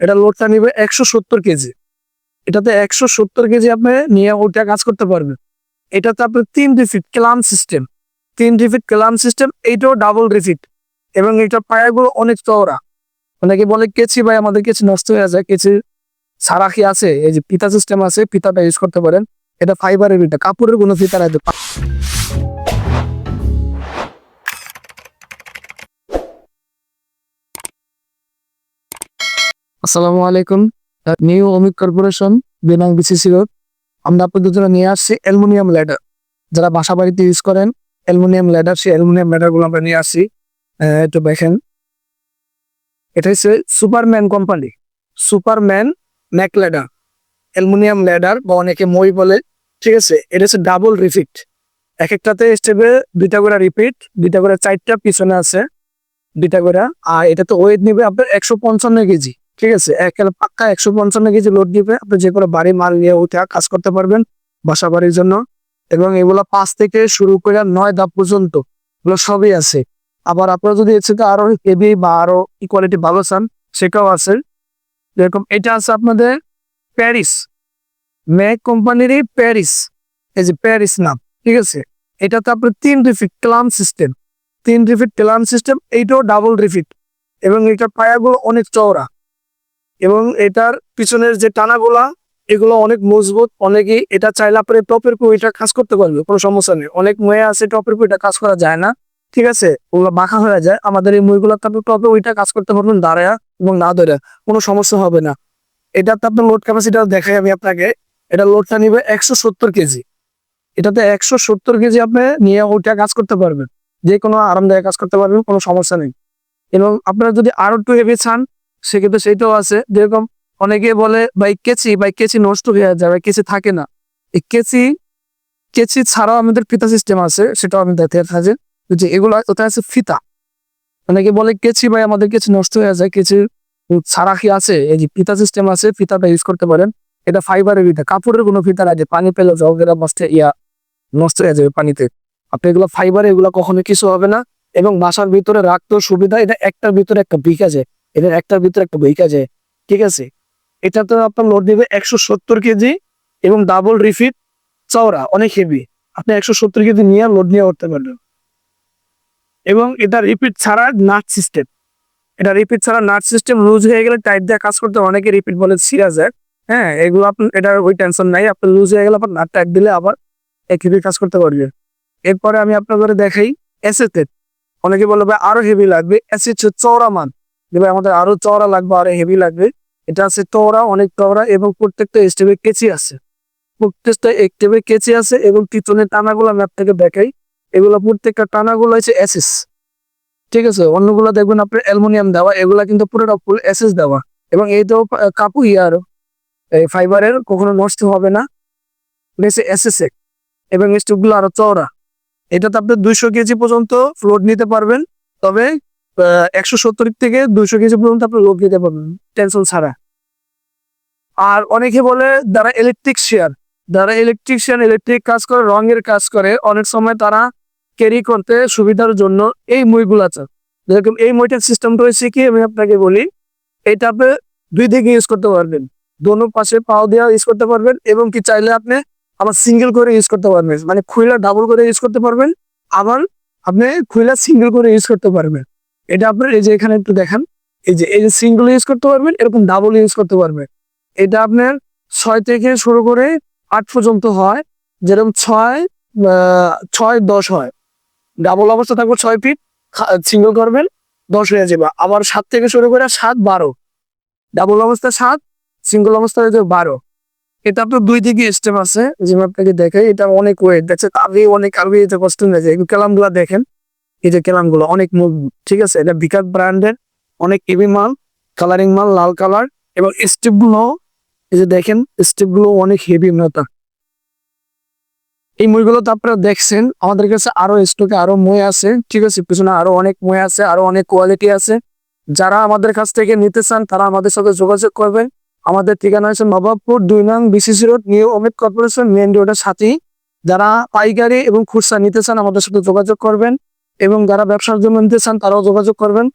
এটা লোডটা নিবে একশো সত্তর কেজি। এটাতে একশো সত্তর কেজি আপনি নিয়ে ওটা কাজ করতে পারবেন। এটাতে আপনি তিন রিফিট ক্লাম সিস্টেম তিন রিফিট ক্লাম সিস্টেম এইটাও ডাবল রিফিট এবং এটার পায়াগুলো অনেক চওড়া। অনেকে বলে, কেচি ভাই, আমাদের কেচি নষ্ট হয়ে যায়। কেচি সারা কি আছে। এই যে পিতা সিস্টেম আছে পিতাটা ইউজ করতে পারেন। এটা ফাইবারের এটা কাপড়ের কোনো ফিতা রাখতে আসসালামু আলাইকুম নিউ অমিক কর্পোরেশন, বেনাং বিসিসি রোড আমরা আপনাদের জন্য নিয়ে আসছি অ্যালুমিনিয়াম ল্যাডার। যারা বাসা বাড়িতে ইউজ করেন, অ্যালুমিনিয়াম ল্যাডার, সেই অ্যালুমিনিয়াম ল্যাডারগুলো আমরা নিয়ে আসছি। একটু দেখেন। এটা হচ্ছে Superman company, Superman Mac ladder. Aluminium ladder বা অনেকে মই বলে, ঠিক আছে? এটা হচ্ছে ডাবল রিপিট এক একটাতে স্টেপে দুইটা করে রিপিট, দুইটা করে চারটা পিছনে আছে, দুইটা করে। আর এটাতে ওয়েট নিবে আপনার একশো পঞ্চান্ন কেজি। ঠিক আছে? একেবারে পাক্কা একশো পঞ্চান্ন কেজি লোড দিবে, আপনি যে কোনো বাড়ি, মাল নিয়ে উঠে কাজ করতে পারবেন বাসা বাড়ির জন্য। এবং এগুলো পাঁচ থেকে শুরু করে নয় ধাপ পর্যন্ত এগুলো সবই আছে। আবার আপনারা যদি থেকে আরও হেভি বা আরও কোয়ালিটি ভালো চান, সেটাও আছে। যেরকম এটা আছে আপনাদের প্যারিস। ম্যাক কোম্পানিরই প্যারিস। এই যে প্যারিস নাম, ঠিক আছে? এটাতে আপনার তিন রিফিট ক্লাম সিস্টেম তিন রিফিট ক্লাম সিস্টেম এইটাও ডাবল রিফিট এবং এটার পায়াগুলো অনেক চওড়া। এবং এটার পিছনের যে টানাগুলা, এগুলো অনেক মজবুত, অনেকেই এটা চাইলে আপনি টপের এটা কাজ করতে পারবে, কোনো সমস্যা নেই। অনেক ময়ে আছে, টপের এটা কাজ করা যায় না, ঠিক আছে? ওগুলো বাঁকা হয়ে যায়, আমাদের এই মইগুলো আপনি টপে ওইটা কাজ করতে পারবেন, দাঁড়ায়া এবং না ধরে, কোনো সমস্যা হবে না। এটাতে আপনার লোড ক্যাপাসিটি দেখাই আমি আপনাকে, এটা লোডটা নিবে একশো সত্তর কেজি। এটাতে একশো সত্তর কেজি আপনি নিয়ে ওইটা কাজ করতে পারবেন যে কোনো আরামদায়ক কাজ করতে পারবেন, কোনো সমস্যা নেই। এবং আপনারা যদি আরও একটু হেভি চান সেক্ষেত্রে সেইটাও আছে। যেরকম অনেকে বলে, ভাই, কেচি ভাই, কেচি নষ্ট হয়ে যায়, ভাই, কেচি থাকে না। এই কেচি কেচি ছাড়াও আমাদের ফিতা সিস্টেম আছে, সেটাও আমি দেখতে থাকে। যে এগুলো ওটা আছে ফিতা। অনেকে বলে, কেচি, ভাই, আমাদের কেচি নষ্ট হয়ে যায়, কেচি ছাড়া কি আছে? এই যে ফিতা সিস্টেম আছে, ফিতাটা ইউজ করতে পারেন। এটা ফাইবারের ফিতা কাপড়ের কোনো ফিতা আছে পানি পেলে জগেরা বসতে ইয়া নষ্ট হয়ে যাবে পানিতে। আপনি এগুলো ফাইবার এগুলো কখনো কিছু হবে না। এবং বাসার ভিতরে রাখতেও সুবিধা, এটা একটার ভিতরে একটা বিকা যায় এটার একটার ভিতরে একটা বিকা যায় ঠিক আছে? এটা তো আপনার লোড দিবে একশো সত্তর কেজি এবং ডাবল রিফিট চওড়া, অনেক হেভি আপনি একশো সত্তর কেজি নিয়ে লোড নিয়ে উঠতে পারবেন। এবং এটা রিপিট ছাড়া নাট সিস্টেম এটা রিপিট ছাড়া নাট সিস্টেম লুজ হয়ে গেলে টাইট দিয়ে কাজ করতে অনেকে রিপিট বলে ছিঁড়া যায়। হ্যাঁ এগুলো আপনার এটার ওই টেনশন নাই। আপনার লুজ হয়ে গেলে আপনার নাট টাইট দিলে আবার এক হেভি কাজ করতে পারবেন এরপরে আমি আপনাদের দেখাই এসেটেড অনেকে বলবে, আরও হেভি লাগবে। হচ্ছে চওড়া মান। ভাই আমাদের আরও চওড়া লাগবে, আরও হেভি লাগবে। এটা আছে চওড়া, অনেক চওড়া এবং প্রত্যেকটা স্টেপে কেচি আছে। প্রত্যেকটা স্টেপে কেচি আছে এবং পিছনের টানাগুলো আমি আপনাকে দেখাই। এগুলো প্রত্যেকটা টানাগুলো হচ্ছে এসএস ঠিক আছে? অন্যগুলো দেখবেন আপনার অ্যালুমিনিয়াম দেওয়া, এগুলা কিন্তু পুরোটা ফুল এসএস দেওয়া। এবং এই তো কাপু ইয়ার এই ফাইবারের কখনো নষ্ট হবে না। বেশি এসএস এবং স্টেপগুলো আরও চওড়া। এটাতে আপনি দুইশো কেজি পর্যন্ত লোড নিতে পারবেন। তবে একশো সত্তর থেকে দুইশো কেজি পর্যন্ত আপনি লোড নিতে পারবেন টেনশন ছাড়া। আর অনেকে বলে যারা ইলেকট্রিক শেয়ার যারা ইলেকট্রিক ইলেকট্রিশিয়ান ইলেকট্রিক কাজ করে, রঙের কাজ করে, অনেক সময় তারা ক্যারি করতে সুবিধার জন্য এই মইগুলো আছে। যেরকম এই মইটার সিস্টেমটা হয়েছে কি, আমি আপনাকে বলি, এটা আপনি দুই দিকে ইউজ করতে পারবেন। দোনো পাশে পাও দেওয়া ইউজ করতে পারবেন এবং কি চাইলে আপনি আবার সিঙ্গেল করে ইউজ করতে পারবেন। মানে খুইলা ডাবল করে ইউজ করতে পারবেন, আবার আপনি খুইলা সিঙ্গেল করে ইউজ করতে পারবেন। এটা আপনার এই যে এখানে একটু দেখেন। এই যে এই যে সিঙ্গেল ইউজ করতে পারবেন, এরকম ডাবল ইউজ করতে পারবেন। এটা আপনার ছয় থেকে শুরু করে আট পর্যন্ত হয়। যেরকম ছয় ছয়, দশ হয়। ডাবল অবস্থা থাকবে ছয় ফিট সিঙ্গেল করবেন, দশ হয়ে যাবে। আবার সাত থেকে শুরু করে সাত, বারো। ডাবল অবস্থা সাত সিঙ্গেল অবস্থা হয়ে যাবে বারো। এটা আপনার দুই দিকে স্টেপ আছে যে আমি আপনাকে দেখে এটা অনেক ওয়েট দেখছে আগে অনেক আগে এটা কষ্ট হয়ে যায়গুলা দেখেন। এই যে কেলামগুলো অনেক ঠিক আছে? এটা বিকাশ ব্র্যান্ডের, অনেক হেভি মাল কালারিং মাল, লাল কালার এবং স্টেপগুলো এই যে দেখেন স্টেপগুলো অনেক হেভি মতো এই মইগুলো তো আপনারা দেখছেন, আমাদের কাছে আরও স্টকে আরও মই আছে, ঠিক আছে? পিছনে আরও অনেক মই আছে, আরও অনেক কোয়ালিটি আছে। যারা আমাদের কাছ থেকে নিতে চান, তারা আমাদের সাথে যোগাযোগ করবেন। আমাদের ঠিকানা হচ্ছে নবাবপুর দুই নং BCC road new Amit corporation main রোডের সাথেই। যারা পাইকারি এবং খুচরা নিতে চান, আমাদের সাথে যোগাযোগ করবেন। এবং যারা ব্যবসার জন্য নিতে চান তারাও যোগাযোগ করবেন।